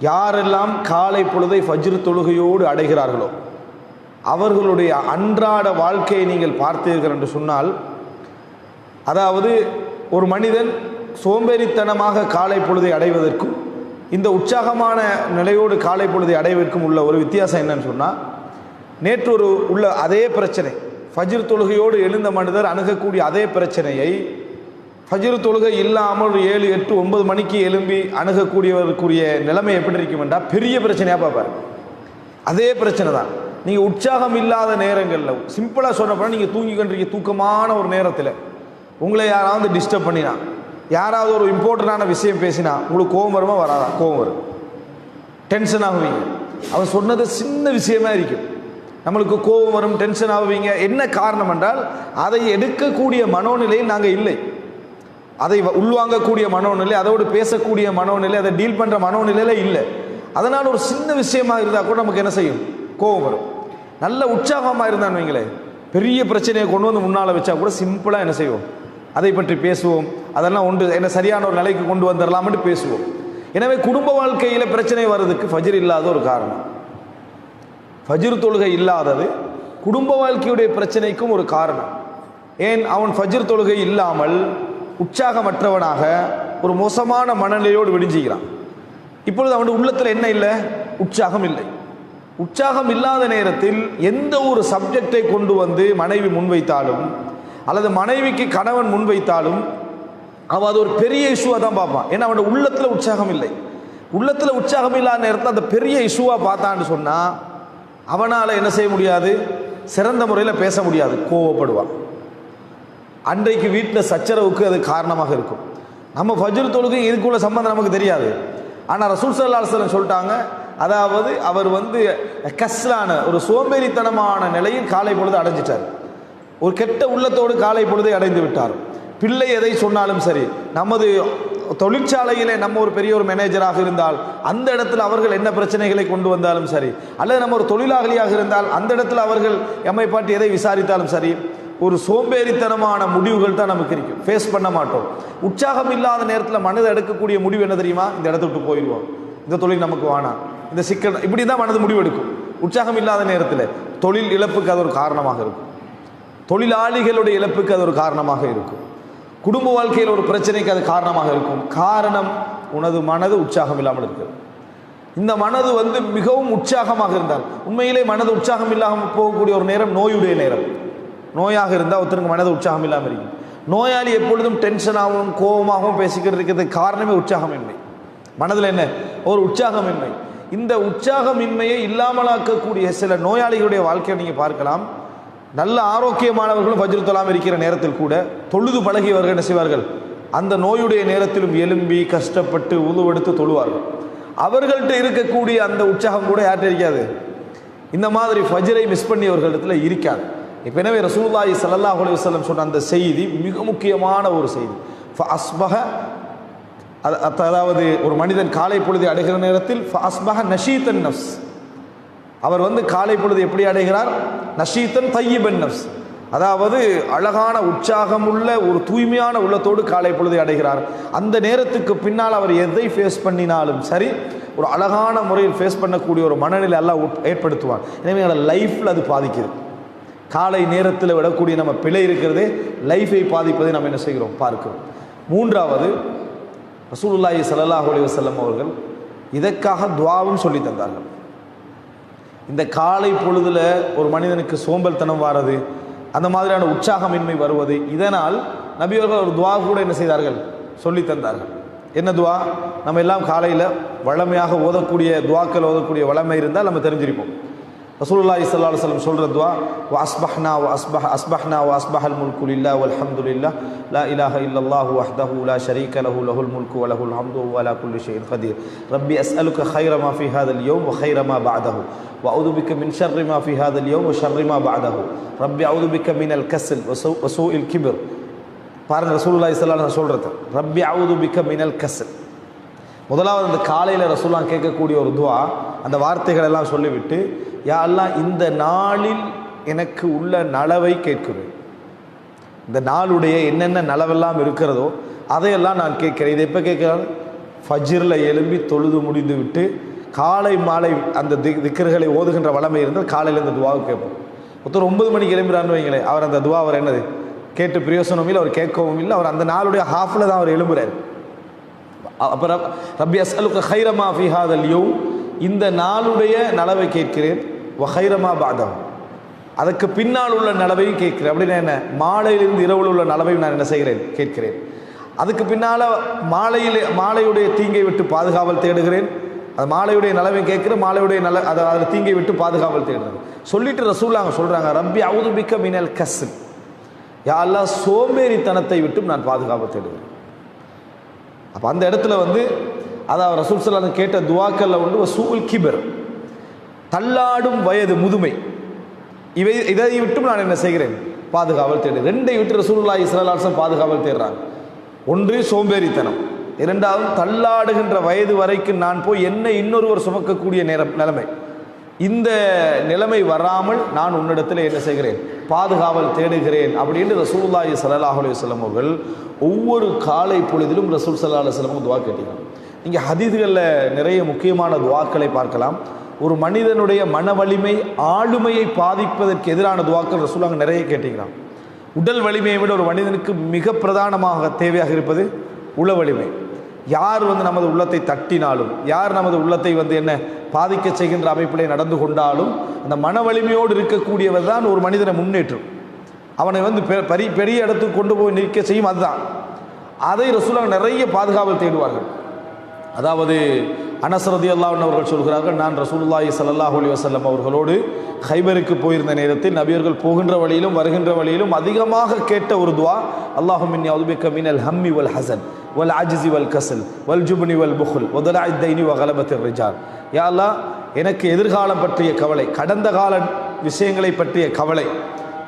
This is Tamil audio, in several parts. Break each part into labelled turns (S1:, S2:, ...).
S1: யாரெல்லாம் காலை பொழுதை ஃபஜ்ர் தொழுகையோடு அடைகிறார்களோ அவர்களுடைய அன்றாட வாழ்க்கையை நீங்கள் பார்த்தீர்கள் என்று சொன்னால் அதாவது ஒரு மனிதன் சோம்பேறித்தனமாக காலை பொழுதை அடைவதற்கும் இந்த உற்சாகமான நிலையோடு காலை பொழுதை அடைவதற்கும் உள்ள ஒரு வித்தியாசம் என்னன்னு சொன்னால் நேற்று ஒரு உள்ள அதே பிரச்சனை ஃபஜிர் தொழுகையோடு எழுந்த மனிதர் அணுகக்கூடிய அதே பிரச்சனையை ஃபஜ்ர் தொழுகை இல்லாமல் ஒரு ஏழு எட்டு ஒன்பது மணிக்கு எழும்பி அணுகக்கூடியவருக்குரிய நிலைமை எப்படி இருக்கும் என்றால் பெரிய பிரச்சனையாக பார்ப்பார். அதே பிரச்சனை தான். நீங்கள் உற்சாகம் இல்லாத நேரங்களில் சிம்பிளாக சொன்ன நீங்கள் தூங்கி கொண்டிருக்க தூக்கமான ஒரு நேரத்தில். உங்களை யாராவது டிஸ்டர்ப் பண்ணினா யாராவது ஒரு இம்பார்ட்டண்டான விஷயம் பேசினா உங்களுக்கு கோவம் வருமா? வராதா? கோவம் வரும். டென்ஷன் ஆகுவீங்க. அவன் சொன்னது சின்ன விஷயமா இருக்கும். நம்மளுக்கு கோபம் வரும் டென்ஷன் ஆகுவீங்க. என்ன காரணம் என்றால் அதை எடுக்கக்கூடிய மனோநிலையில் நாங்கள் இல்லை. அதை வ- உள்வாங்கக்கூடிய மனோநிலை அதோடு பேசக்கூடிய மனோநிலை அதை டீல் பண்ணுற மனோநிலையில இல்லை. அதனால் ஒரு சின்ன விஷயமா இருந்தால் கூட நமக்கு என்ன செய்யும்? கோபம் வரும். நல்ல உற்சாகமாக இருந்தான் வைங்களேன். பெரிய பிரச்சனையை கொண்டு வந்து முன்னால் வச்சா கூட சிம்பிளாக என்ன செய்வோம்? அதை பற்றி பேசுவோம். அதெல்லாம் ஒன்று என்ன சரியான ஒரு நிலைக்கு கொண்டு வந்துடலாம்னு பேசுவோம். எனவே குடும்ப வாழ்க்கையில் பிரச்சனை வர்றதுக்கு ஃபஜிர் இல்லாத ஒரு காரணம். ஃபஜிர் தொழுகை இல்லாதது குடும்ப வாழ்க்கையுடைய பிரச்சனைக்கும் ஒரு காரணம். ஏன்? அவன் ஃபஜ்ர் தொழுகை இல்லாமல் உற்சாகமற்றவனாக ஒரு மோசமான மனநிலையோடு விடிஞ்சுகிறான். இப்பொழுது அவனுடைய உள்ளத்தில் என்ன இல்லை? உற்சாகம் இல்லை. உற்சாகம் இல்லாத நேரத்தில் எந்த ஒரு சப்ஜெக்டை கொண்டு வந்து மனைவி முன்வைத்தாலும் அல்லது மனைவிக்கு கணவன் முன்வைத்தாலும் அவன் அது ஒரு பெரிய இஷ்யூவாக தான் பார்ப்பான். ஏன்னா அவனோட உள்ளத்தில் உற்சாகம் இல்லை. உள்ளத்தில் உற்சாகம் இல்லாத நேரத்தில் அந்த பெரிய இஷ்யூவாக பார்த்தான்னு சொன்னால் அவனால் என்ன செய்ய முடியாது? சிறந்த முறையில் பேச முடியாது. கோவப்படுவான். அன்றைக்கு வீட்டில் சச்சரவுக்கு அது காரணமாக இருக்கும். நம்ம ஃபஜ்ர் தொழுகை இதுக்குள்ள சம்பந்தம் நமக்கு தெரியாது. ஆனால் ரசூல் சல்லா அலுவலம் சொல்லிட்டாங்க அதாவது அவர் வந்து கஸ்லான ஒரு சோம்பேறித்தனமான நிலையில் காலை பொழுது அடைஞ்சிட்டார். ஒரு கெட்ட உள்ளத்தோடு காலை பொழுதை அடைந்து விட்டார். பிள்ளை எதை சொன்னாலும் சரி நமது தொழிற்சாலையிலே நம்ம ஒரு பெரிய ஒரு மேனேஜராக இருந்தால் அந்த இடத்துல அவர்கள் என்ன பிரச்சனைகளை கொண்டு வந்தாலும் சரி அல்லது நம்ம ஒரு தொழிலாளியாக இருந்தால் அந்த இடத்துல அவர்கள் எம்மை பாட்டி எதை விசாரித்தாலும் சரி ஒரு சோம்பேறித்தனமான முடிவுகள் தான் நமக்கு இருக்கும். ஃபேஸ் பண்ண மாட்டோம். உற்சாகம் இல்லாத நேரத்தில் மனதை எடுக்கக்கூடிய முடிவு என்ன தெரியுமா? இந்த இடத்த விட்டு போயிடுவோம். இந்த தொழில் நமக்கு வேணாம் இந்த சிக்கல் இப்படி தான் மனது முடிவு எடுக்கும். உற்சாகம் இல்லாத நேரத்தில் தொழில் இழப்புக்கு அது ஒரு காரணமாக இருக்கும். தொழிலாளிகளுடைய இழப்புக்கு அது ஒரு காரணமாக இருக்கும். குடும்ப வாழ்க்கையில் ஒரு பிரச்சனைக்கு அது காரணமாக இருக்கும். காரணம் உனது மனது உற்சாகம் இல்லாமல் இருக்கிறது. இந்த மனது வந்து மிகவும் உற்சாகமாக இருந்தால் உண்மையிலே மனது உற்சாகம் இல்லாமல் போகக்கூடிய ஒரு நேரம் நோயுடைய நேரம். நோயாக இருந்தால் ஒருத்தருக்கு மனது உற்சாகம் இல்லாமல் இருக்கும். நோயாளி எப்பொழுதும் டென்ஷனாகவும் கோபமாகவும் பேசிக்கிட்டு இருக்கிறது காரணமே உற்சாகமின்மை. மனதில் என்ன? ஒரு உற்சாகமின்மை. இந்த உற்சாகமின்மையை இல்லாமலாக்கக்கூடிய சில நோயாளிகளுடைய வாழ்க்கையை நீங்கள் பார்க்கலாம். நல்ல ஆரோக்கியமானவர்களும் வஜ்ரு தொழாமல் இருக்கிற நேரத்தில் கூட தொழுது பழகியவர்கள் என்ன செய்வார்கள்? அந்த நோயுடைய நேரத்திலும் எலும்பி கஷ்டப்பட்டு உதுவெடுத்து தொழுவார்கள். அவர்கள்ட்ட இருக்கக்கூடிய அந்த உற்சாகம் கூட யார்கிட்ட இருக்காது? இந்த மாதிரி ஃபஜ்ரை மிஸ் பண்ணியவர்களிடத்தில் இருக்காது. இப்போ எனவே ரசூல்லாயி சல்லா அலி வல்லம் சொன்ன அந்த செய்தி மிக முக்கியமான ஒரு செய்தி. அஸ்பஹ அதாவது ஒரு மனிதன் காலை பொழுதை அடைகிற நேரத்தில் அஸ்பஹ நஷீத்தன் நஃப்ஸ். அவர் வந்து காலை பொழுது எப்படி அடைகிறார்? நஷீத்தன் தையிபன் நஃப்ஸ். அதாவது அழகான உற்சாகமுள்ள ஒரு தூய்மையான உள்ளத்தோடு காலை பொழுதை அடைகிறார். அந்த நேரத்துக்கு பின்னால் அவர் எதை ஃபேஸ் பண்ணினாலும் சரி ஒரு அழகான முறையில் ஃபேஸ் பண்ணக்கூடிய ஒரு மனநிலை எல்லாம் ஏற்படுத்துவார் எனவே எங்களோட லைஃப்பில் அது பாதிக்குது. காலை நேரத்தில் விடக்கூடிய நம்ம பிழை இருக்கிறதே லைஃபை பாதிப்பதை நம்ம என்ன செய்கிறோம்? பார்க்கிறோம். மூன்றாவது ரசூலுல்லாஹி சல்லாஹ் அலைஹி வஸல்லம் அவர்கள் இதற்காக துவாவும் சொல்லி தந்தார்கள். இந்த காலை பொழுதில் ஒரு மனிதனுக்கு சோம்பல் தனம் வாரது அந்த மாதிரியான உற்சாகமின்மை வருவது இதனால் நபியவர்கள் ஒரு துவா கூட என்ன செய்தார்கள்? சொல்லி தந்தார்கள். என்ன துவா? நம்ம எல்லாம் காலையில் வழமையாக ஓதக்கூடிய துவாக்கள் ஓதக்கூடிய வளமை இருந்தால் நம்ம தெரிஞ்சிருப்போம். ரசூலுல்லாஹி ஸல்லல்லாஹு அலைஹி வஸல்லம் சொல்ற துவா வ அஸ்பஹ்னா வ அஸ்பஹ அஸ்பஹ்னா வ அஸ்பஹல் முல்கு லில்லாஹ் வல்ஹம்துலில்லாஹ் லா இலாஹ இல்லல்லாஹு வஹ்தஹு லா ஷரீக லஹு லஹுல் முல்கு வ லஹுல் ஹம்து வ அலா குல்லி ஷைஇன் கதீர் ரப்பி அஸ்அலுக خير ما في هذا اليوم وخير ما بعده وأعوذ بك من شر ما في هذا اليوم وشر ما بعده ربي أعوذ بك من الكسل وسوء, وسوء الكبر பாருங்க ரசூலுல்லாஹி ஸல்லல்லாஹு அலைஹி வஸல்லம் சொல்றது ரப்பி அவுது பிக்க மினல் கஸ்ல் முதலாவது அந்த காலையில் ரசூலாம் கேட்கக்கூடிய ஒரு துவா அந்த வார்த்தைகள் எல்லாம் சொல்லிவிட்டு யா இந்த நாளில் எனக்கு உள்ள நலவை கேட்கிறேன் இந்த நாளுடைய என்னென்ன நலவெல்லாம் இருக்கிறதோ அதையெல்லாம் நான் கேட்குறேன். இதை எப்போ கேட்குறாரு? ஃபஜ்ரில் எழும்பி தொழுது முடிந்து விட்டு காலை மாலை அந்த தி திக்கர்களை ஓதுகின்ற வளமை இருந்தால் காலையில் இந்த துவாவை கேட்போம். ஒருத்தர் ஒன்பது மணிக்கு எழும்புறான்னு வைங்களேன் அவர் அந்த துவா அவர் என்னது? கேட்டு பிரயோசனமும் இல்லை அவர் கேட்கவும் இல்லை அவர் அந்த நாளுடைய ஹாஃபில் தான் அவர் எழும்புறாரு. அப்புறம் ரப்பி அஸ்அலுக்க ஹைரமா ஃபிஹாதல் யூ இந்த நாளுடைய நலவை கேட்கிறேன். ஹைரமா பாதம் அதுக்கு பின்னால் உள்ள நலவையும் கேட்கிறேன். அப்படின்னா என்ன? மாலையிலிருந்து இரவில் உள்ள நலவையும் நான் என்ன செய்கிறேன்? கேட்கிறேன். அதுக்கு பின்னால் மாலையில் மாலையுடைய தீங்கை விட்டு பாதுகாவல் தேடுகிறேன். அது மாலையுடைய நலவையும் கேட்குறேன் மாலையுடைய நல அதை அதில் தீங்கை விட்டு பாதுகாவல் தேடுறது சொல்லிட்டு ரசூலாங்க சொல்கிறாங்க ரப்பி அவுதுபிக்க மினல் கஸ் யாரெல்லாம் சோம்பேறித்தனத்தை விட்டும் நான் பாதுகாவல் தேடுகிறேன். அப்போ அந்த இடத்துல வந்து அதை ரசூல் சல்லாம் கேட்ட துவாக்கல்ல வந்து சூல் கிபர். தள்ளாடும் வயது முதுமை. இவை இதை விட்டும் நான் என்ன செய்கிறேன்? பாதுகாவல் தேடு. ரெண்டை விட்டு ரசூலுல்லா இஸ்லாசம் பாதுகாவல் தேடுறாங்க. ஒன்று சோம்பேறித்தனம். இரண்டாவது தள்ளாடுகின்ற வயது வரைக்கும் நான் போய் என்னை இன்னொருவர் சுமக்கக்கூடிய நேரம் நிலைமை. இந்த நிலைமை வராமல் நான் உன்னிடத்தில் என்ன செய்கிறேன்? பாதுகாவல் தேடுகிறேன் அப்படின்னு ரசூல்லாஹி ஸல்லல்லாஹு அலைஹி அவர்கள் ஒவ்வொரு காலை பொழுதிலும் ரசூல் சல்லா அலைஹி வஸல்லம் துவா கேட்டீங்க நீங்கள் ஹதீதுகளில் நிறைய முக்கியமான துவாக்களை பார்க்கலாம். ஒரு மனிதனுடைய மன வலிமை ஆளுமையை பாதிப்பதற்கு எதிரான துவாக்கள் ரசூலாங்க நிறைய கேட்டீங்களாம் உடல் வலிமையை விட ஒரு மனிதனுக்கு மிக பிரதானமாக தேவையாக இருப்பது உள வலிமை யார் வந்து நமது உள்ளத்தை தட்டினாலும் யார் நமது உள்ளத்தை வந்து என்ன பாதிக்க செய்கின்ற அமைப்பிலே நடந்து கொண்டாலும் அந்த மன வலிமையோடு இருக்கக்கூடியவர் தான் ஒரு மனிதனை முன்னேற்றும். அவனை வந்து பெ- பெரிய பெரிய இடத்துக்கு கொண்டு போய் நிற்க செய்யும் அதுதான். அதை ரசூலாக நிறைய பாதுகாவல் தேடுவார்கள். அதாவது அனசரதி அல்லாஹ் அவர்கள் சொல்கிறார்கள் நான் ரசூல்லாஹி சல்லாஹ் அலி வசல்லம் அவர்களோடு ஹைபருக்கு போயிருந்த நேரத்தில் நபியர்கள் போகின்ற வழியிலும் வருகின்ற வழியிலும் அதிகமாக கேட்ட ஒரு துவா அல்லாஹுமின் மின் மினல் ஹம்மி வல் ஹசன் வல் அஜ்ஸி வல் கசல் வல் ஜுபுனி வல் புஹுல் வதலா இத்தைனி வ யா அல்லாஹ் எனக்கு எதிர்காலம் பற்றிய கவலை கடந்த கால விஷயங்களை பற்றிய கவலை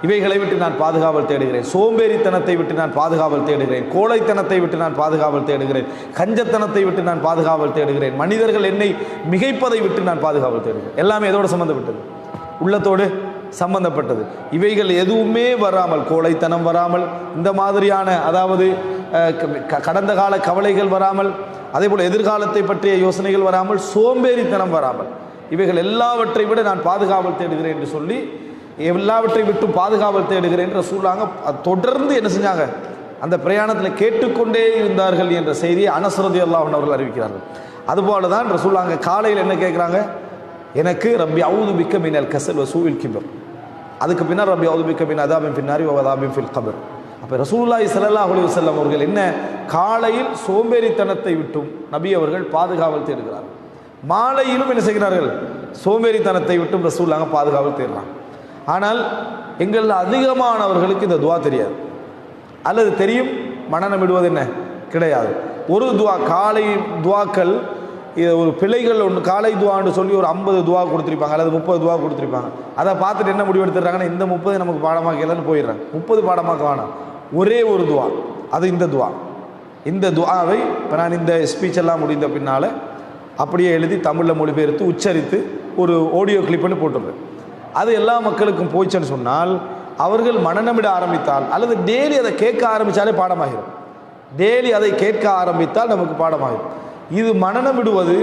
S1: இவைகளை விட்டு நான் பாதுகாவல் தேடுகிறேன். சோம்பேறித்தனத்தை விட்டு நான் பாதுகாவல் தேடுகிறேன். கோழைத்தனத்தை விட்டு நான் பாதுகாவல் தேடுகிறேன். கஞ்சத்தனத்தை விட்டு நான் பாதுகாவல் தேடுகிறேன். மனிதர்கள் என்னை மிகைப்பதை விட்டு நான் பாதுகாவல் தேடுகிறேன். எல்லாமே எதோடு சம்மந்தப்பட்டது உள்ளத்தோடு சம்பந்தப்பட்டது. இவைகள் எதுவுமே வராமல் கோழைத்தனம் வராமல் இந்த மாதிரியான அதாவது க- கடந்த கால கவலைகள் வராமல் அதே போல் எதிர்காலத்தை பற்றிய யோசனைகள் வராமல் சோம்பேறித்தனம் வராமல் இவைகள் எல்லாவற்றை விட நான் பாதுகாவல் தேடுகிறேன் என்று சொல்லி எல்லாவற்றை விட்டு பாதுகாவல் தேடுகிறேன் என்று சொல்லாங்க தொடர்ந்து என்ன செஞ்சாங்க? அந்த பிரயாணத்தில் கேட்டுக்கொண்டே இருந்தார்கள் என்ற செய்தியை அனசரதி அல்லாஹன் அவர்கள் அறிவிக்கிறார்கள். அதுபோல தான் ரசூலாங்க காலையில் என்ன கேட்குறாங்க எனக்கு ரப்பி அவுது பிக்க மினல் கசல் வசூவில் கிபர். அதுக்கு பின்னர் ரப்பி அவுது பிக்க மின் அதாபின் பின்னாரி அதாபின் ஃபில் கபர். அப்போ ரசூல்லாய் ஸல்லல்லாஹு அலி வஸல்லம் அவர்கள் என்ன? காலையில் சோம்பேறித்தனத்தை விட்டும் நபி அவர்கள் பாதுகாவல் தேடுகிறார்கள். மாலையிலும் என்ன செய்கிறார்கள்? சோம்பேறித்தனத்தை விட்டும் ரசூல்லாங்க பாதுகாவல் தேடுறாங்க ஆனால் எங்களில் அதிகமானவர்களுக்கு இந்த துவா தெரியாது. அல்லது தெரியும் மனநம் விடுவது என்ன? கிடையாது. ஒரு துவா காலை துவாக்கள் இது ஒரு பிள்ளைகள் ஒன்று காலை துவான்னு சொல்லி ஒரு ஐம்பது துவா கொடுத்துருப்பாங்க அல்லது முப்பது துவா கொடுத்துருப்பாங்க. அதை பார்த்துட்டு என்ன முடிவு எடுத்துடுறாங்கன்னா இந்த முப்பது நமக்கு பாடமாக்கலன்னு போயிடுறாங்க. முப்பது பாடமாக்க வேணாம். ஒரே ஒரு துவா அது இந்த துவா. இந்த துவாவை இப்போ நான் இந்த ஸ்பீச் எல்லாம் முடிந்த பின்னால் அப்படியே எழுதி தமிழில் மொழிபெயர்த்து உச்சரித்து ஒரு ஆடியோ கிளிப்புன்னு போட்டுருவேன் அது எல்லா மக்களுக்கும் போயிடுச்சுன்னு சொன்னால் அவர்கள் மனநமிட ஆரம்பித்தால் அல்லது டெய்லி அதை கேட்க ஆரம்பித்தாலே பாடமாகிடும். டெய்லி அதை கேட்க ஆரம்பித்தால் நமக்கு பாடமாகிடும் இது மனநம் விடுவது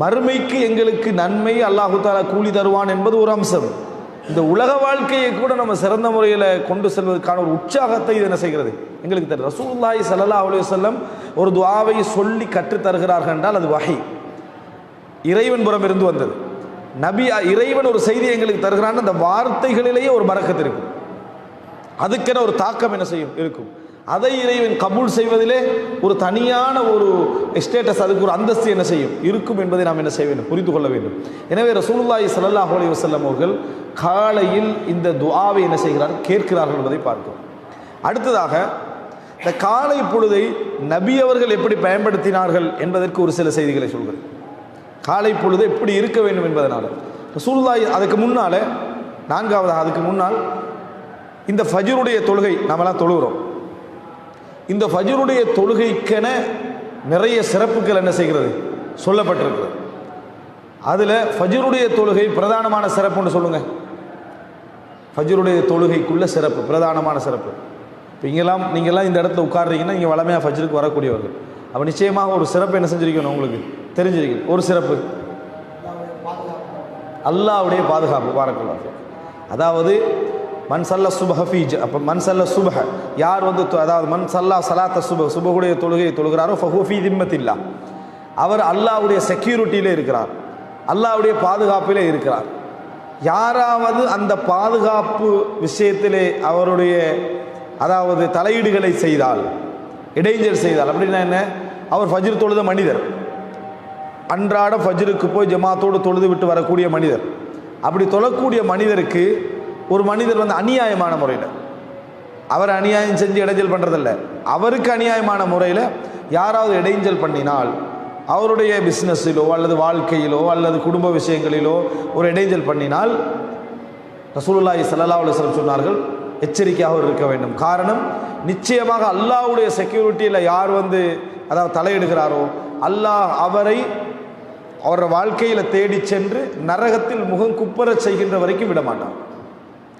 S1: மறுமைக்கு எங்களுக்கு நன்மை அல்லாஹு கூலி தருவான் என்பது ஒரு அம்சம். இந்த உலக வாழ்க்கையை கூட நம்ம சிறந்த முறையில் கொண்டு செல்வதற்கான ஒரு உற்சாகத்தை இது என்ன செய்கிறது? எங்களுக்கு தரும் ரசூல்லாய் சல்லா அலி வல்லம் ஒரு துவாவை சொல்லி கற்றுத் தருகிறார்கள் என்றால் அது வகை இறைவன் புறம் இருந்து வந்தது. நபி இறைவன் ஒரு செய்தி எங்களுக்கு தருகிறான் அந்த வார்த்தைகளிலேயே ஒரு மறக்கத்து இருக்கும். அதுக்கென ஒரு தாக்கம் என்ன செய்யும்? இருக்கும். அதை இறைவன் கபூல் செய்வதிலே ஒரு தனியான ஒரு ஸ்டேட்டஸ் அதுக்கு ஒரு அந்தஸ்து என்ன செய்யும்? இருக்கும் என்பதை நாம் என்ன செய்ய வேண்டும்? புரிந்து கொள்ள வேண்டும். எனவே ரசூலுல்லாஹி சல்லாஹ் அலி வசல்லம் அவர்கள் காலையில் இந்த துஆவை என்ன செய்கிறார்கள் கேட்கிறார்கள் என்பதை பார்க்கிறோம். அடுத்ததாக இந்த காலை பொழுதை நபி அவர்கள் எப்படி பயன்படுத்தினார்கள் என்பதற்கு ஒரு சில செய்திகளை சொல்கிறேன். காலை பொழுது எப்படி இருக்க வேண்டும் என்பதனால். ரசூலுல்லாஹி அதுக்கு முன்னால் நான்காவதாக அதுக்கு முன்னால் இந்த ஃபஜ்ருடைய தொழுகை நாமெல்லாம் தொழுகிறோம். இந்த ஃபஜ்ருடைய தொழுகைக்கென நிறைய சிறப்புகள் என்ன செய்கிறது? சொல்லப்பட்டிருக்கிறது. அதில் ஃபஜ்ருடைய தொழுகை பிரதானமான சிறப்புன்னு சொல்லுங்கள் ஃபஜ்ருடைய தொழுகைக்குள்ள சிறப்பு பிரதானமான சிறப்பு. இப்போ இங்கெல்லாம் நீங்கள்லாம் இந்த இடத்துல உட்கார்றீங்கன்னா இங்கே வளமையாக ஃபஜ்ருக்கு வரக்கூடியவர்கள். அப்போ நிச்சயமாக ஒரு சிறப்பு என்ன செஞ்சிருக்கணும் உங்களுக்கு? தெரிஞ்சிருக்கணும் ஒரு சிறப்பு. அல்லாவுடைய பாதுகாப்பு பாரக்கல்லாஹ். அதாவது மண் சல்ல சுபஹ அப்போ மண் சல்ல சுபஹ யார் வந்து தொ- அதாவது மண் சல்லா சலாத்த சுப சுபகுடைய தொழுகையை தொழுகிறாரோ ஃபஹூஃபி ஃபீ திம்மத்தில்லா. அவர் அல்லாஹ்வுடைய செக்யூரிட்டியிலே இருக்கிறார். அல்லாவுடைய பாதுகாப்பிலே இருக்கிறார். யாராவது அந்த பாதுகாப்பு விஷயத்திலே அவருடைய அதாவது தலையீடுகளை செய்தால் இடைஞ்சல் செய்தால் அப்படின்னா என்ன? அவர் ஃபஜிர் தொழுத மனிதர். அன்றாட ஃபஜ்ருக்கு போய் ஜமாத்தோடு தொழுது விட்டு வரக்கூடிய மனிதர். அப்படி தொழக்கூடிய மனிதருக்கு ஒரு மனிதர் வந்து அநியாயமான முறையில். அவர் அநியாயம் செஞ்சு இடைஞ்சல் பண்ணுறதில்ல அவருக்கு அநியாயமான முறையில் யாராவது இடைஞ்சல் பண்ணினால் அவருடைய பிஸ்னஸிலோ அல்லது வாழ்க்கையிலோ அல்லது குடும்ப விஷயங்களிலோ ஒரு இடைஞ்சல் பண்ணினால் ரசூலுல்லாஹி சல்லா அலுவலம் சொன்னார்கள் எச்சரிக்கையாக இருக்க வேண்டும். காரணம் நிச்சயமாக அல்லாவுடைய செக்யூரிட்டியில் யார் வந்து அதாவது தலையிடுகிறாரோ அல்லாஹ் அவரை அவரோட வாழ்க்கையில் தேடி சென்று நரகத்தில் முகம் குப்பரச் செய்கின்ற வரைக்கும் விட மாட்டான்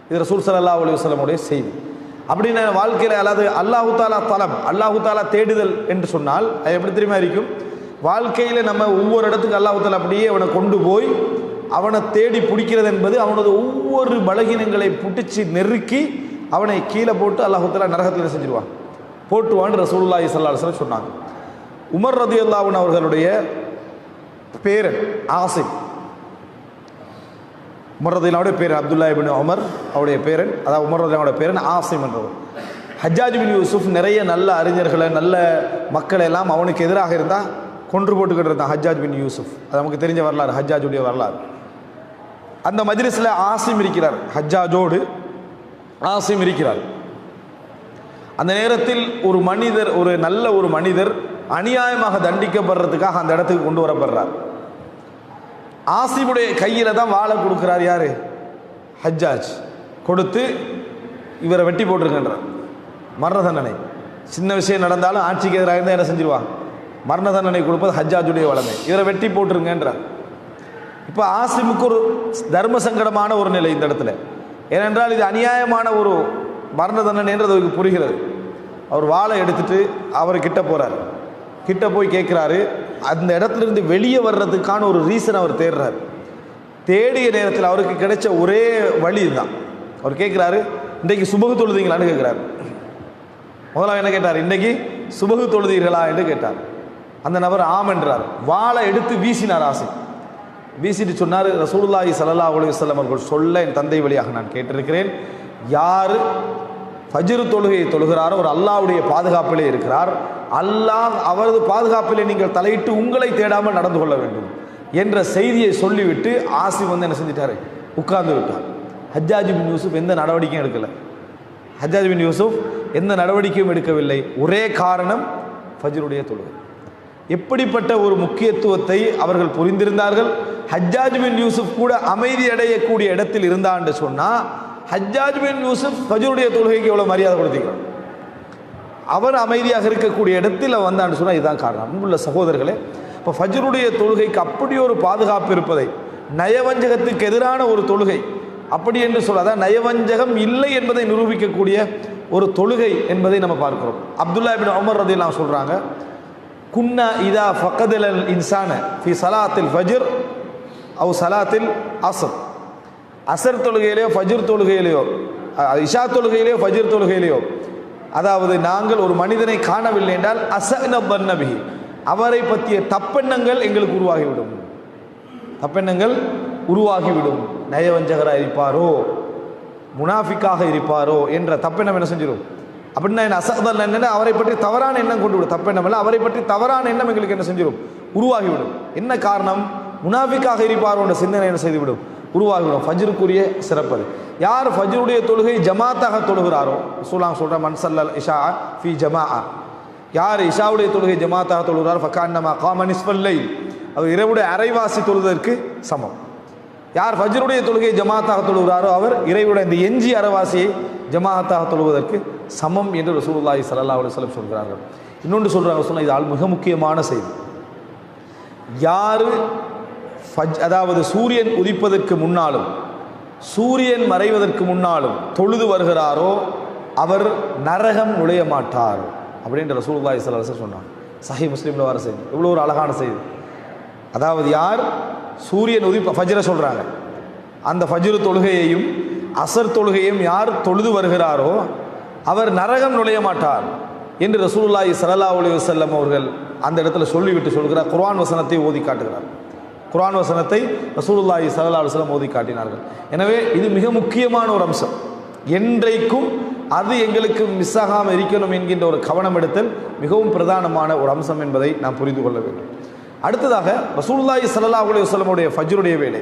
S1: இது ரசூல் சல்லா அலைஹி வஸல்லமுடைய செய்தி. அப்படின்னு வாழ்க்கையில் அல்லாது அல்லாஹு தாலா தலம் அல்லாஹு தாலா தேடுதல் என்று சொன்னால் அது எப்படி தெரியுமா இருக்கும்? வாழ்க்கையில் நம்ம ஒவ்வொரு இடத்துக்கு அல்லாஹு தாலா அப்படியே அவனை கொண்டு போய் அவனை தேடி பிடிக்கிறது என்பது அவனது ஒவ்வொரு பலகீனங்களை பிடிச்சி நெருக்கி அவனை கீழே போட்டு அல்லாஹு தாலா நரகத்தில் செஞ்சிருவான்? போட்டுவான்னு ரசூல்லா இசல்லா சொன்னாங்க. உமர் ரதியுல்லாஹன் அவர்களுடைய பேரன் ஆசிப் உமர்ரதிலாவுடைய பேர் அப்துல்லா இபின் உமர் அவருடைய பேரன் அதாவது உமர்ரதிலாவுடைய பேரன் ஆசிம் என்றவர் ஹஜ்ஜாஜ் பின் யூசுப் நிறைய நல்ல அறிஞர்களை நல்ல மக்களை எல்லாம் அவனுக்கு எதிராக இருந்தால் கொன்று போட்டுக்கிட்டு இருந்தான் ஹஜ்ஜாஜ் பின் யூசுப் அது நமக்கு தெரிஞ்ச வரலாறு ஹஜ்ஜாஜுடைய வரலாறு. அந்த மஜ்லிஸில் ஆசிம் இருக்கிறார் ஹஜ்ஜாஜோடு ஆசிம் இருக்கிறார். அந்த நேரத்தில் ஒரு மனிதர் ஒரு நல்ல ஒரு மனிதர் அநியாயமாக தண்டிக்கப்படுறதுக்காக அந்த இடத்துக்கு கொண்டு வரப்படுறார். ஆசிபுடைய கையில் தான் வாழை கொடுக்குறார் யார்? ஹஜ்ஜாஜ். கொடுத்து இவரை வெட்டி போட்டிருக்கின்றார். மரண தண்டனை. சின்ன விஷயம் நடந்தாலும் ஆட்சிக்கு எதிராக இருந்தால் என்ன செஞ்சிருவா? மரண தண்டனை கொடுப்பது ஹஜ்ஜாஜுடைய வளமை. இவரை வெட்டி போட்டுருங்கன்றார். இப்போ ஆசிமுக்கு ஒரு தர்ம சங்கடமான ஒரு நிலை இந்த இடத்துல. ஏனென்றால் இது அநியாயமான ஒரு மரண தண்டனைன்றது அவருக்கு புரிகிறது. அவர் வாழை எடுத்துட்டு அவர் கிட்ட போகிறார் கிட்ட போய் கேட்குறாரு அந்த இடத்துல இருந்து வெளியே வர்றதுக்கான ஒரு ரீசன் அவர் தேடுறார். தேடிய நேரத்தில் அவருக்கு கிடைச்ச ஒரே வழி இதுதான். அவர் கேட்குறாரு இன்றைக்கு சுபகு தொழுதீங்களான்னு கேட்குறாரு முதல்ல என்ன கேட்டார்? இன்றைக்கி சுபகு தொழுதீர்களா? என்று கேட்டார். அந்த நபர் ஆம் என்றார். வாளை எடுத்து வீசினார் ஆசை. வீசிட்டு சொன்னார் ரசூலுல்லாஹி சல்லா அலைஹி வஸல்லம் அவர்கள் சொல்ல என் தந்தை வழியாக நான் கேட்டிருக்கிறேன். யார் ஃபஜ்ரு தொழுகையை தொழுகிறாரோ அவர் அல்லாவுடைய பாதுகாப்பிலே இருக்கிறார். அல்லாஹ் அவரது பாதுகாப்பிலே நீங்கள் தலையிட்டு உங்களை தேடாமல் நடந்து கொள்ள வேண்டும் என்ற செய்தியை சொல்லிவிட்டு ஆசி வந்து என்ன செஞ்சிட்டாரு? உட்கார்ந்து விட்டார். ஹஜ்ஜாஜி பின் யூசுப் எந்த நடவடிக்கையும் எடுக்கலை. ஹஜ்ஜாஜ் பின் யூசுப் எந்த நடவடிக்கையும் எடுக்கவில்லை. ஒரே காரணம் ஃபஜ்ருடைய தொழுகை. எப்படிப்பட்ட ஒரு முக்கியத்துவத்தை அவர்கள் புரிந்திருந்தார்கள்? ஹஜ்ஜாஜ் பின் யூசுப் கூட அமைதி அடையக்கூடிய இடத்தில் இருந்தான்னு சொன்னால் ஹஜ்ஜாஜ் பின் யூசுப் ஃபஜ்ருடைய தொழுகைக்கு எவ்வளோ மரியாதை கொடுத்தீங்க அவர் அமைதியாக இருக்கக்கூடிய இடத்தில் வந்தான்னு சொன்னால் இதுதான் காரணம். அன்புள்ள சகோதரர்களே இப்போ ஃபஜ்ருடைய தொழுகைக்கு அப்படி ஒரு பாதுகாப்பு இருப்பதை நயவஞ்சகத்துக்கு எதிரான ஒரு தொழுகை அப்படி என்று சொல்லாத நயவஞ்சகம் இல்லை என்பதை நிரூபிக்கக்கூடிய ஒரு தொழுகை என்பதை நம்ம பார்க்கிறோம். அப்துல்லா பின் உமர் ரதியெல்லாம் சொல்கிறாங்க குன்னா இதா ஃபக்கதில் இன்சான ஃபி சலாத்தில் ஃபஜ்ர் அவு சலாத்தில் அசர் அசர் தொழுகையிலையோ ஃபஜ்ர் தொழுகையிலையோ இஷா தொழுகையிலையோ ஃபஜிர் தொழுகையிலையோ. அதாவது நாங்கள் ஒரு மனிதனை காணவில்லை என்றால் அசனபி அவரை பற்றிய தப்பெண்ணங்கள் எங்களுக்கு உருவாகிவிடும். தப்பெண்ணங்கள் உருவாகிவிடும். நயவஞ்சகராக இருப்பாரோ? முனாஃபிக்காக இருப்பாரோ? என்ற தப்பெண்ணம் என்ன செஞ்சிடும் அப்படின்னா என்ன? அசதல் என்னன்னா அவரை பற்றி தவறான எண்ணம் கொண்டு விடும். தப்பெண்ணம் இல்லை அவரை பற்றி தவறான எண்ணம் எங்களுக்கு என்ன செஞ்சிடும் உருவாகிவிடும். என்ன காரணம்? முனாஃபிக்காக இருப்பாரோன்ற சிந்தனை என்ன செய்துவிடும்? உருவாகிவிடும் ஃபஜ்ருக்குரிய சிறப்பது யார் ஃபஜ்ருடைய தொழுகை ஜமாத்தாக தொழுகிறாரோ சூலாம் சொல்கிற மன்சல்லல் இஷா ஃபி ஜமா யார் இஷாவுடைய தொழுகை ஜமாத்தாக தொழுகிறார் ஃபக்கான்னமா காமனிஸ்வல்லை அவர் இரவுடைய அரைவாசி தொழுவதற்கு சமம். யார் ஃபஜ்ருடைய தொழுகை ஜமாத்தாக தொழுகிறாரோ அவர் இறைவுடைய இந்த எஞ்சி அரைவாசியை ஜமாத்தாக தொழுவதற்கு சமம் என்று ரசூலுல்லாஹி ஸல்லல்லாஹு அலைஹி சொல்கிறார்கள். இன்னொன்று சொல்கிறாங்க சொன்னால் இது ஆள் மிக முக்கியமான செய்தி. யார் ஃபஜ் அதாவது சூரியன் உதிப்பதற்கு முன்னாலும் சூரியன் மறைவதற்கு முன்னாலும் தொழுது வருகிறாரோ அவர் நரகம் நுழைய மாட்டார். அப்படின்ற ரசூலுல்லாஹி ஸல்லல்லாஹு சொன்னார் சொன்னாங்க. சஹி முஸ்லீமில் வர செய்தி. இவ்வளோ ஒரு அழகான செய்தி. அதாவது யார்? சூரியன் உதிப்ப ஃபஜ்ர சொல்கிறாங்க அந்த ஃபஜ்ரு தொழுகையையும் அசர் தொழுகையும் யார் தொழுது வருகிறாரோ அவர் நரகம் நுழைய மாட்டார் என்று ரசூலுல்லாஹி சல்லா அலி வல்லம் அவர்கள் அந்த இடத்துல சொல்லிவிட்டு சொல்கிறார். குர்ஆன் வசனத்தை ஓதி காட்டுகிறார். குரான் வசனத்தை ரசூலுல்லாஹி ஸல்லல்லாஹு அலைஹி மோதி காட்டினார்கள். எனவே இது மிக முக்கியமான ஒரு அம்சம். என்றைக்கும் அது எங்களுக்கு மிஸ் ஆகாமல் இருக்கணும் என்கின்ற ஒரு கவனம் எடுத்தல் மிகவும் பிரதானமான ஒரு அம்சம் என்பதை நாம் புரிந்து கொள்ள வேண்டும். அடுத்ததாக ரசூலுல்லாஹி ஸல்லல்லாஹு அலி வஸல்லமுடைய ஃபஜ்ருடைய வேலை.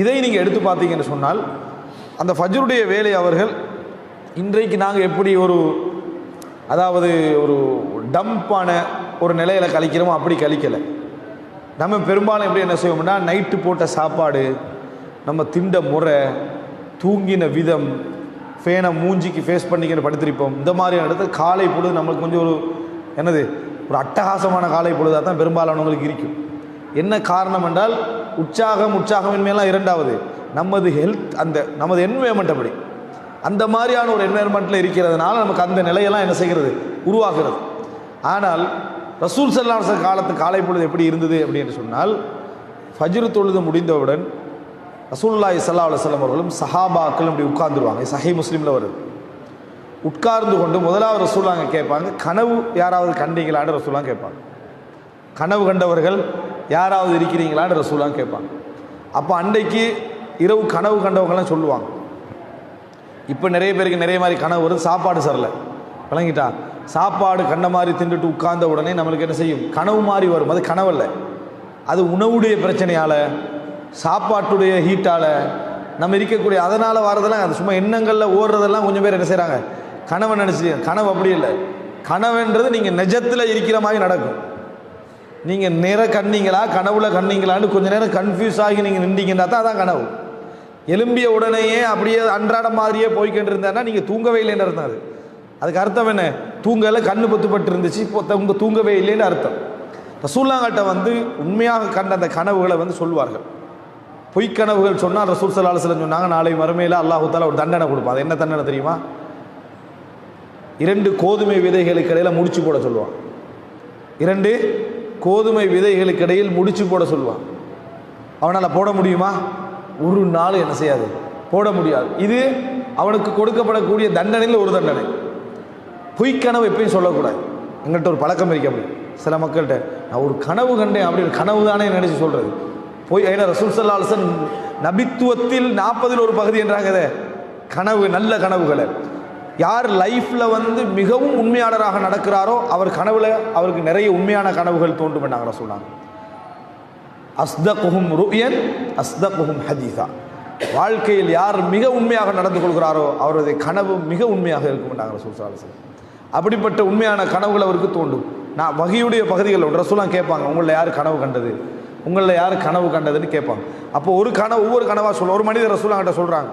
S1: இதை நீங்கள் எடுத்து பார்த்தீங்கன்னு சொன்னால் அந்த ஃபஜ்ருடைய வேலை அவர்கள் இன்றைக்கு நாங்கள் எப்படி ஒரு அதாவது ஒரு டம்ப்பான ஒரு நிலையில் கழிக்கிறோமோ அப்படி கழிக்கலை. நம்ம பெரும்பாலும் எப்படி என்ன செய்வோம்னா நைட்டு போட்ட சாப்பாடு நம்ம திண்ட முறை தூங்கின விதம் ஃபேனை மூஞ்சிக்கு ஃபேஸ் பண்ணிக்கிற படுத்திருப்போம். இந்த மாதிரியான இடத்துல காலை பொழுது நம்மளுக்கு கொஞ்சம் ஒரு என்னது ஒரு அட்டகாசமான காலை பொழுதாக தான் பெரும்பாலானவங்களுக்கு இருக்கும். என்ன காரணம் என்றால் உற்சாகம் உற்சாகமின்மையெல்லாம் இரண்டாவது. நமது ஹெல்த் அந்த நமது என்வயர்மெண்ட் அப்படி. அந்த மாதிரியான ஒரு என்வயர்மெண்ட்டில் இருக்கிறதுனால நமக்கு அந்த நிலையெல்லாம் என்ன செய்கிறது? உருவாகிறது. ஆனால் ரசூல் சல்லாச காலத்து காலை பொழுது எப்படி இருந்தது அப்படின்னு சொன்னால் ஃபஜ்ரு தொழுது முடிந்தவுடன் ரசூல்லாய் சல்லா அலுவலம் அவர்களும் சஹாபாக்கள் இப்படி உட்கார்ந்துருவாங்க. சஹை முஸ்லீமில் வருது உட்கார்ந்து கொண்டு முதலாவது ரசூலாங்க கேட்பாங்க கனவு யாராவது கண்டீங்களான்னு ரசூலாம் கேட்பாங்க. கனவு கண்டவர்கள் யாராவது இருக்கிறீங்களான்னு ரசூலாம் கேட்பாங்க. அப்போ அன்றைக்கு இரவு கனவு கண்டவங்களாம் சொல்லுவாங்க. இப்போ நிறைய பேருக்கு நிறைய மாதிரி கனவு வருது சாப்பாடு சரில விளங்கிட்டா? சாப்பாடு கண்ட மாதிரி தின்றுட்டு உட்கார்ந்த உடனே நம்மளுக்கு என்ன செய்யும்? கனவு மாதிரி வரும். அது கனவல்ல. அது உணவுடைய பிரச்சனையால் சாப்பாட்டுடைய ஹீட்டால் நம்ம இருக்கக்கூடிய அதனால் வரதெல்லாம் அது சும்மா எண்ணங்களில் ஓடுறதெல்லாம் கொஞ்சம் பேர் என்ன செய்கிறாங்க கனவை நினச்சி கனவு அப்படி இல்லை. கனவுன்றது நீங்கள் நிஜத்தில் இருக்கிற மாதிரி நடக்கும். நீங்கள் நிற கண்ணீங்களா கனவுல கண்ணீங்களான்னு கொஞ்ச நேரம் கன்ஃபியூஸ் ஆகி நீங்கள் நின்றீங்கன்னா தான் அதான் கனவு. எலும்பிய உடனேயே அப்படியே அன்றாட மாதிரியே போய்கிட்டு இருந்தாருன்னா நீங்கள் தூங்கவே இல்லைன்னு இருந்தார் அதுக்கு அர்த்தம் என்ன? தூங்கல கண்ணு பொத்துப்பட்டு இருந்துச்சு இப்போ தூங்க தூங்கவே இல்லைன்னு அர்த்தம். ரசூல்லாங்கள்ட்ட வந்து உண்மையாக கண்ட அந்த கனவுகளை வந்து சொல்லுவார்கள். பொய்க்கனவுகள் சொன்னால் ரசூல் சல்லா சிலம் சொன்னாங்க நாளை மறுமையில் அல்லாஹு தாலா ஒரு தண்டனை கொடுப்பான். அது என்ன தண்டனை தெரியுமா? இரண்டு கோதுமை விதைகளுக்கு இடையில முடிச்சு போட சொல்லுவான். இரண்டு கோதுமை விதைகளுக்கு இடையில் முடிச்சு போட சொல்லுவான். அவனால் போட முடியுமா? ஒரு நாள் என்ன செய்யாது? போட முடியாது. இது அவனுக்கு கொடுக்கப்படக்கூடிய தண்டனையில் ஒரு தண்டனை. பொய்க்கனவு எப்பயும் சொல்லக்கூடாது. எங்கள்கிட்ட ஒரு பழக்கம் இருக்கு அப்படி. சில மக்கள்கிட்ட நான் ஒரு கனவு கண்டேன் அப்படின்னு கனவு தானே நினச்சி சொல்கிறது போய் ஏன்னா ரசூல் சல்லா அலசன் நபித்துவத்தில் நாற்பதில் ஒரு பகுதி என்றாங்க கனவு நல்ல கனவுகளை. யார் லைஃப்பில் வந்து மிகவும் உண்மையாளராக நடக்கிறாரோ அவர் கனவுல அவருக்கு நிறைய உண்மையான கனவுகள் தோன்றும் பண்ணாங்க சொன்னாங்க. அஸ்தகுஹும் ருயன் அஸ்தகுஹும் ஹதீசா வாழ்க்கையில் யார் மிக உண்மையாக நடந்து கொள்கிறாரோ அவரது கனவு மிக உண்மையாக இருக்கும் நாங்கள் ரசூல் அப்படிப்பட்ட உண்மையான கனவுகள் அவருக்கு தோண்டும் நான் வகையுடைய பகுதிகள் ரசூலாம் கேட்பாங்க உங்களில் யார் கனவு கண்டது? உங்களில் யார் கனவு கண்டதுன்னு கேட்பாங்க. அப்போ ஒரு கனவு ஒவ்வொரு கனவாக சொல்ல ஒரு மனிதர் ரசூலாங்கிட்ட சொல்கிறாங்க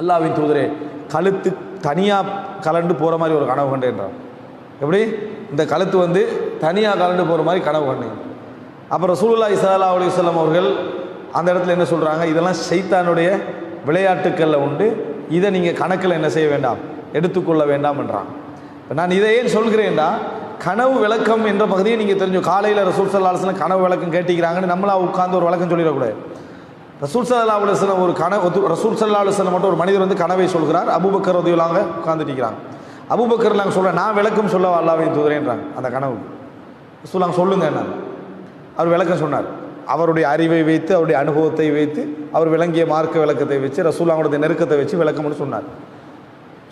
S1: அல்லாவின் தூதரே கழுத்து தனியாக கலண்டு போகிற மாதிரி ஒரு கனவு கண்டேன்றான். எப்படி? இந்த கழுத்து வந்து தனியாக கலண்டு போகிற மாதிரி கனவு கண்டேன். அப்புறம் ரசூல்லா ஸல்லல்லாஹு அலைஹி அவர்கள் அந்த இடத்துல என்ன சொல்கிறாங்க இதெல்லாம் சைத்தானுடைய விளையாட்டுக்களில் உண்டு. இதை நீங்கள் கணக்கில் என்ன செய்ய வேண்டாம் எடுத்துக்கொள்ள வேண்டாம் என்றான். நான் இதை ஏன் சொல்கிறேன்டா கனவு விளக்கம் என்ற பகுதியை நீங்கள் தெரிஞ்சு காலையில் ரசூல் சல்லா அலுவலம் கனவு விளக்கம் கேட்டிக்கிறாங்கன்னு நம்மளா உட்கார்ந்து ஒரு விளக்கம் சொல்லிடக்கூடாது. ரசூல் சல்லா அலுவலம் ஒரு கனவு ரசூல் சல்லா அலுவலம் மட்டும் ஒரு மனிதர் வந்து கனவை சொல்கிறார். அபூபக்கர் உதவிலாங்க உட்காந்துட்டிக்கிறாங்க அபூபக்கர் நாங்கள் சொல்ல நான் விளக்கம் சொல்ல வரலாவே தூதுறேன்றாங்க அந்த கனவு. ரசூலாங்க சொல்லுங்க என்ன அவர் விளக்கம் சொன்னார். அவருடைய அறிவை வைத்து அவருடைய அனுபவத்தை வைத்து அவர் விளங்கிய மார்க்க விளக்கத்தை வச்சு ரசூலாங்களுடைய நெருக்கத்தை வச்சு விளக்கம்னு சொன்னார்.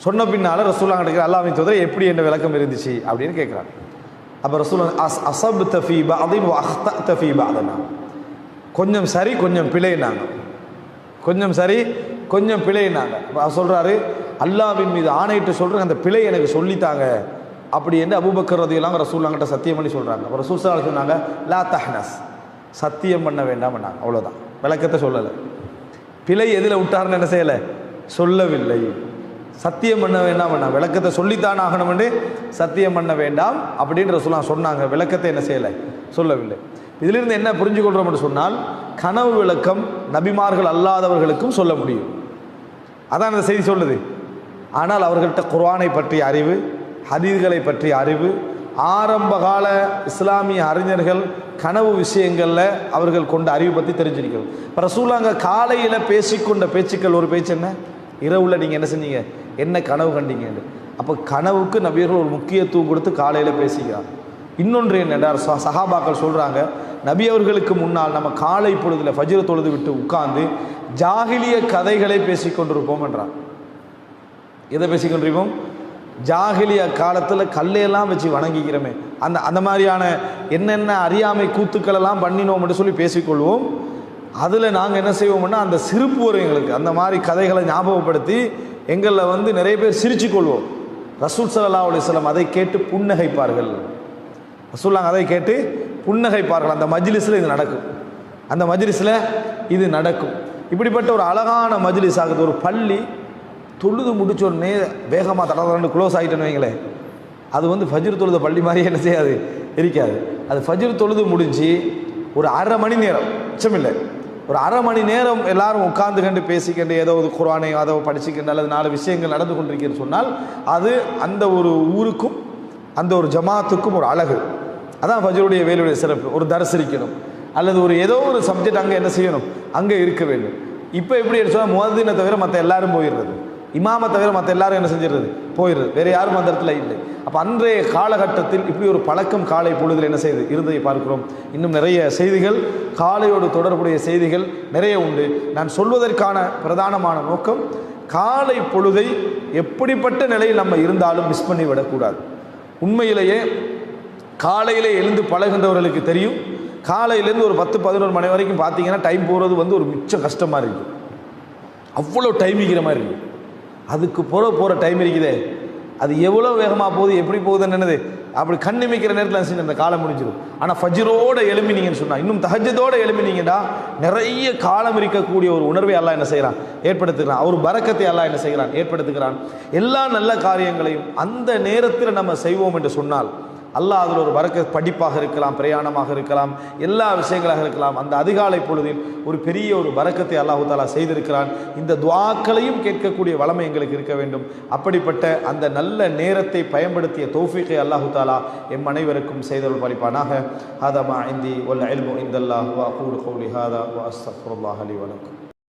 S1: சொன்ன பின்னால் ரசூலா கிடைக்கிற அல்லாவின் தூதரை எப்படி என்ற விளக்கம் இருந்துச்சு அப்படின்னு கேட்குறாங்க அப்போ ரசூல் அஸ் அசப் தஃபீபா அதையும் அஹ்த தஃபீபா அதனா கொஞ்சம் சரி கொஞ்சம் பிழைனாங்க கொஞ்சம் சரி கொஞ்சம் பிழைனாங்க அவர் சொல்கிறாரு அல்லாவின் மீது ஆணையிட்டு சொல்கிற அந்த பிழை எனக்கு சொல்லித்தாங்க. அப்படி என்று அபூபக்கர் ரதியெல்லாம் ரசூல்லாங்கிட்ட சத்தியம் பண்ணி சொல்கிறாங்க அப்போ ரசூல் சொன்னாங்க லா தஹ்னஸ். சத்தியம் பண்ண வேண்டாம் பண்ணாங்க அவ்வளோதான் விளக்கத்தை சொல்லலை. பிழை எதில் விட்டாருன்னு என்ன செய்யலை? சொல்லவில்லை. சத்தியம் பண்ண வேண்டாம் பண்ணாங்க விளக்கத்தை சொல்லித்தான் ஆகணும் என்று சத்தியம் பண்ண வேண்டாம் அப்படின்ற ரசூலா சொன்னாங்க. விளக்கத்தை என்ன செய்யலை? சொல்லவில்லை. இதிலிருந்து என்ன புரிஞ்சுக்கொள்கிறோம் என்று சொன்னால் கனவு விளக்கம் நபிமார்கள் அல்லாதவர்களுக்கும் சொல்ல முடியும். அதான் அந்த செய்தி சொல்லுது. ஆனால் அவர்கள்ட்ட குர்ஆனை பற்றிய அறிவு ஹதீர்களை பற்றிய அறிவு ஆரம்ப கால இஸ்லாமிய அறிஞர்கள் கனவு விஷயங்களில் அவர்கள் கொண்ட அறிவு பற்றி தெரிஞ்சிருக்கிறது. இப்போ ரசூலாங்க காலையில் பேசிக்கொண்ட பேச்சுக்கள் ஒரு பேச்சு என்ன? இரவுல நீங்கள் என்ன செஞ்சீங்க? என்ன கனவு கண்டீங்கன்னு அப்போ கனவுக்கு நபியர்கள் ஒரு முக்கியத்துவம் கொடுத்து காலையில் பேசிக்கிறார் இன்னொன்று என்னென்றார் ச- சஹாபாக்கள் சொல்கிறாங்க நபி அவர்களுக்கு முன்னால் நம்ம காலை பொழுதில் ஃபஜ்ர தொழுது விட்டு உட்கார்ந்து ஜாகிலிய கதைகளை பேசிக் கொண்டிருப்போம் என்றார் எதை பேசிக்கொண்டிருப்போம்? ஜாகிலிய காலத்தில் கல்லையெல்லாம் வச்சு வணங்கிக்கிறோமே. அந்த அந்த மாதிரியான என்னென்ன அறியாமை கூத்துக்கள் எல்லாம் பண்ணினோம்னு சொல்லி பேசிக்கொள்வோம். அதில் நாங்கள் என்ன செய்வோம்னா அந்த சிரிப்பு வரும் எங்களுக்கு. அந்த மாதிரி கதைகளை ஞாபகப்படுத்தி எங்களில் வந்து நிறைய பேர் சிரிச்சு கொள்வோம் ரசூல் சல்லா அலிஸ்லாம் அதை கேட்டு புன்னகைப்பார்கள். ரசூல்லாங்க அதை கேட்டு புன்னகைப்பார்கள். அந்த மஜ்லிஸில் இது நடக்கும். அந்த மஜ்லிஸில் இது நடக்கும். இப்படிப்பட்ட ஒரு அழகான மஜ்லிஸ் ஆகுது. ஒரு பள்ளி தொழுது முடிச்ச உடனே வேகமாக தடவை க்ளோஸ் ஆகிட்டேன்னு வைங்களேன். அது வந்து ஃபஜிர் தொழுத பள்ளி மாதிரி என்ன செய்யாது? இருக்காது. அது ஃபஜிர் தொழுது முடிஞ்சு ஒரு அரை மணி நேரம். மிச்சமில்லை. ஒரு அரை மணி நேரம் எல்லாரும் உட்கார்ந்து கண்டு பேசிக்கண்டு ஏதோ ஒரு குரானை அதை படிச்சுக்கண்டு அல்லது நாலு விஷயங்கள் நடந்து கொண்டிருக்கேன்னு சொன்னால் அது அந்த ஒரு ஊருக்கும் அந்த ஒரு ஜமாத்துக்கும் ஒரு அழகு. அதான் ஃபஜருடைய வேலையுடைய சிறப்பு. ஒரு தரிசரிக்கணும் அல்லது ஒரு ஏதோ ஒரு சப்ஜெக்ட் அங்கே என்ன செய்யணும்? அங்கே இருக்க வேண்டும். இப்போ எப்படி சொன்னால் முகத்தினை தவிர மற்ற எல்லாரும் போயிடுறது. இமாமை தவிர மற்ற எல்லாரும் என்ன செஞ்சிடுறது? போயிடுறது. வேற யாரும் அந்த இடத்துல இல்லை. அப்போ அன்றைய காலகட்டத்தில் இப்படி ஒரு பழக்கம் காலை பொழுதில் என்ன செய்யுது? இருந்ததை பார்க்கிறோம். இன்னும் நிறைய செய்திகள் காலையோடு தொடர்புடைய செய்திகள் நிறைய உண்டு. நான் சொல்வதற்கான பிரதானமான நோக்கம் காலை பொழுதை எப்படிப்பட்ட நிலையில் நம்ம இருந்தாலும் மிஸ் பண்ணி விடக்கூடாது. உண்மையிலேயே காலையிலே எழுந்து பழகின்றவர்களுக்கு தெரியும். காலையிலேருந்து ஒரு பத்து பதினோரு மணி வரைக்கும் பார்த்தீங்கன்னா டைம் போகிறது வந்து ஒரு மிச்சம் கஷ்டமாக இருக்குது அவ்வளோ டைம் இருக்கிற மாதிரி இருக்குது அதுக்கு போகிற போகிற டைம் இருக்குதே. அது எவ்வளோ வேகமாக போகுது எப்படி போகுதுன்னு என்னது? அப்படி கண் நிமிக்கிற நேரத்தில் செஞ்சு அந்த காலம் முடிஞ்சிடும் ஆனால் ஃபஜ்ரோட எழுமினீங்கன்னு சொன்னால் இன்னும் தஹஜத்தோட எழுமினீங்கன்னா நிறைய காலம் இருக்கக்கூடிய ஒரு உணர்வை எல்லாம் என்ன செய்கிறான் ஏற்படுத்துகிறான். அவர் பறக்கத்தை எல்லாம் என்ன செய்கிறான்? ஏற்படுத்துகிறான். எல்லா நல்ல காரியங்களையும் அந்த நேரத்தில் நம்ம செய்வோம் என்று சொன்னால் அல்லாஹ் அதில் ஒரு வரக்க படிப்பாக இருக்கலாம் பிரயாணமாக இருக்கலாம் எல்லா விஷயங்களாக இருக்கலாம். அந்த அதிகாலை பொழுதில் ஒரு பெரிய ஒரு வரக்கத்தை அல்லாஹு தாலா செய்திருக்கிறான். இந்த துவாக்களையும் கேட்கக்கூடிய வளமை எங்களுக்கு இருக்க வேண்டும். அப்படிப்பட்ட அந்த நல்ல நேரத்தை பயன்படுத்திய தௌஃபீக்கை அல்லாஹு தாலா எம் அனைவருக்கும் செய்தல் பலிப்பானாக. ஹாதா மா இந்தி ஒல் இல்மு இந்தல்லாஹ் வா கூடு கௌலி ஹாதா வா அஸ்தக்ஃபிருல்லாஹ் அலி